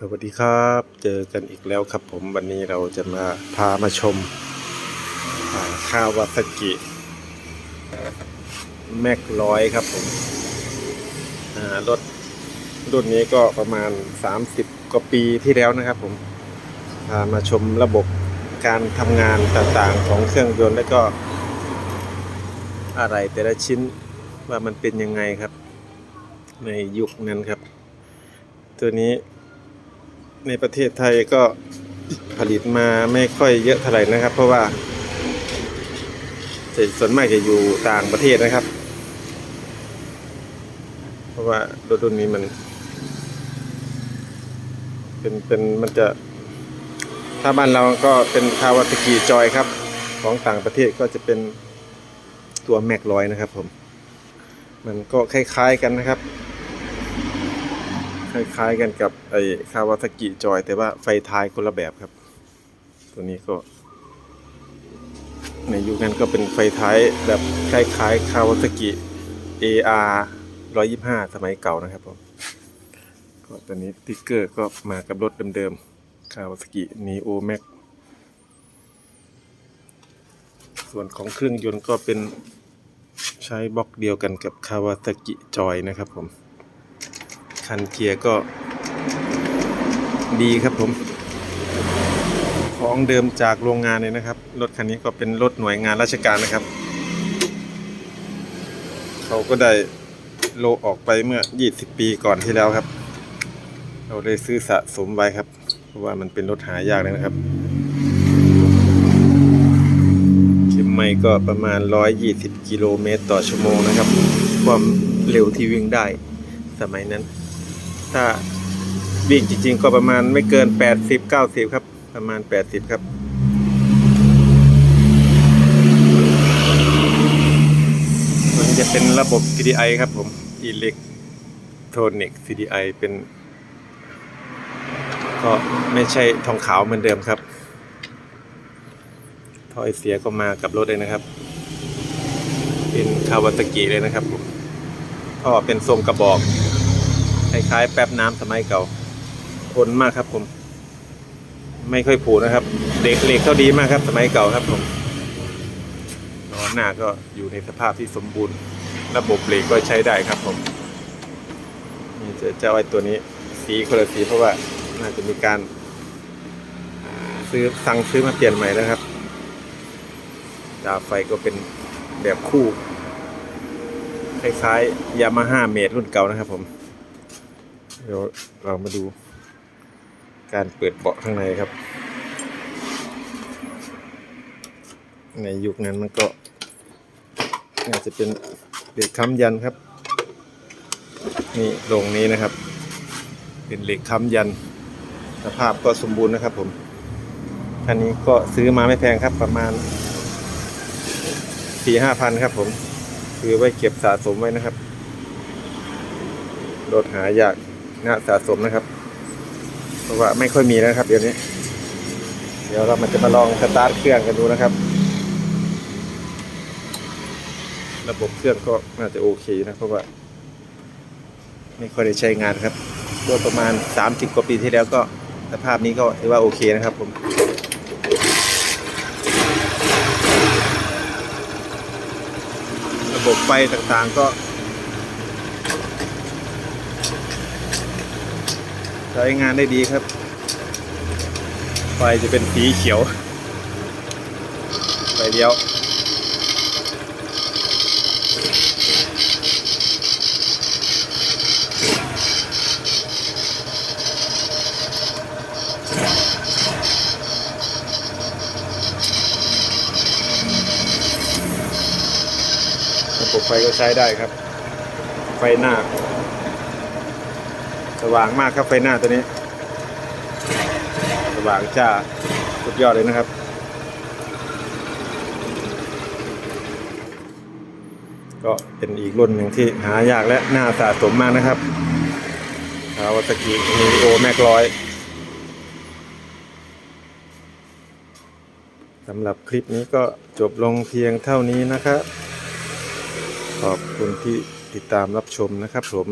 สวัสดีครับ เจอกันอีกแล้วครับผมวันนี้เราจะมาพามาชมอ่าคาวาซากิแม็กร้อยครับผมอ่ารถรุ่นนี้ก็ประมาณ 30 กว่าปีที่แล้วนะครับผมพามาชมระบบการทำงานต่างๆของเครื่องยนต์และก็ อะไรแต่ละชิ้นว่ามันเป็นยังไงครับ ในยุคนั้นครับ ตัวนี้ ในประเทศไทยก็ผลิตมาไม่ค่อยเยอะเท่าไหร่นะครับ เพราะว่าส่วนมากจะอยู่ต่างประเทศนะครับ เพราะว่ารถรุ่นนี้มัน เป็นเป็นมันจะ ถ้าบ้านเราก็เป็นคาวาตากิจอยครับ ของต่างประเทศก็จะเป็นตัวแม็กร้อยนะครับผม มันก็คล้ายๆกันนะครับ คล้ายๆกันกับไอ้คาวาซากิจอย แต่ว่าไฟท้ายคนละแบบครับ ตัวนี้ก็ ในยุคนั้นก็เป็นไฟท้ายแบบคล้ายๆคาวาซากิ AR 125 สมัยเก่านะครับผมก็ตัวนี้ติ๊กเกอร์ก็มากับรถเดิมๆ คาวาซากิ Neo Max ส่วนของเครื่องยนต์ก็เป็นใช้บล็อกเดียวกันกับคาวาซากิจอยนะครับผม คันเกียร์ก็ดีครับผม ของเดิมจากโรงงานเลยนะครับ รถคันนี้ก็เป็นรถหน่วยงานราชการนะครับ เขาก็ได้โลออกไปเมื่อ 20 ปีก่อนที่แล้วครับ เราได้ซื้อสะสมไว้ครับ เพราะว่ามันเป็นรถหายากเลยนะครับเข็มไม่ก็ประมาณ 120 กิโลเมตรต่อชั่วโมงนะครับ ความเร็วที่วิ่งได้สมัยนั้น ถ้าวิ่งจริง ๆ ก็ประมาณไม่เกิน 80 90 ครับ ประมาณ 80 ครับมันจะเป็นระบบ CDI ครับผม Electronic CDI เป็น ก็ไม่ใช่ทองขาวเหมือนเดิมครับถอยเสียก็มากับรถเลยนะครับ เป็นคาวาตากิเลยนะครับผมท่อเป็นทรงกระบอก ล้ายๆแป๊บน้ำสมัยเก่าทนมากครับผม ไม่ค่อยผูนะครับเหล็กเหล็กเขาดีมากครับ สมัยเก่าครับผมล้อหน้าก็อยู่ในสภาพที่สมบูรณ์ ระบบเบรกก็ใช้ได้ครับผมนี่จะเจ้าไอ้ตัวนี้สีคนละสีเพราะว่าน่าจะมีการซื้อสั่งซื้อมาเปลี่ยนใหม่แล้วครับดาไฟก็เป็นแบบคู่ คล้ายๆยามาฮ่าเมดรุ่นเก่านะครับผม เดี๋ยวเรามาดู การเปิดเบาะข้างในครับ ในยุคนั้นมันก็น่าจะเป็นเหล็กค้ำยันครับ นี่โรงนี้นะครับ เป็นเหล็กค้ำยัน สภาพก็สมบูรณ์นะครับผมอันนี้ก็ซื้อมาไม่แพงครับประมาณสี่ห้าพันครับผมคือไว้เก็บสะสมไว้นะครับรถหายาก น่าสะสมนะครับ เพราะว่าไม่ค่อยมีแล้วนะครับ เดี๋ยวนี้ เดี๋ยวเรามันจะมาลองสตาร์ทเครื่องกันดูนะครับ ระบบเครื่องก็น่าจะโอเคนะเพราะว่า ไม่ค่อยได้ใช้งานครับเมื่อประมาณ 30 กว่าปีที่แล้วก็สภาพนี้ก็ถือว่าโอเคนะครับผมระบบไฟต่างๆก็ ใช้งานได้ดีครับ ไฟจะเป็นสีเขียว ไฟเลี้ยวระบบไฟก็ใช้ได้ครับ ไฟหน้า ว่างมากครับไฟหน้าตัวนี้ สว่างจ้าสุดยอดเลยนะครับ ก็เป็นอีกรุ่นหนึ่งที่หายากและน่าสะสมมากนะครับคาวาซากิมีโอแม็กร้อยสำหรับคลิปนี้ก็จบลงเพียงเท่านี้นะครับ ขอบคุณที่ติดตามรับชมนะครับผม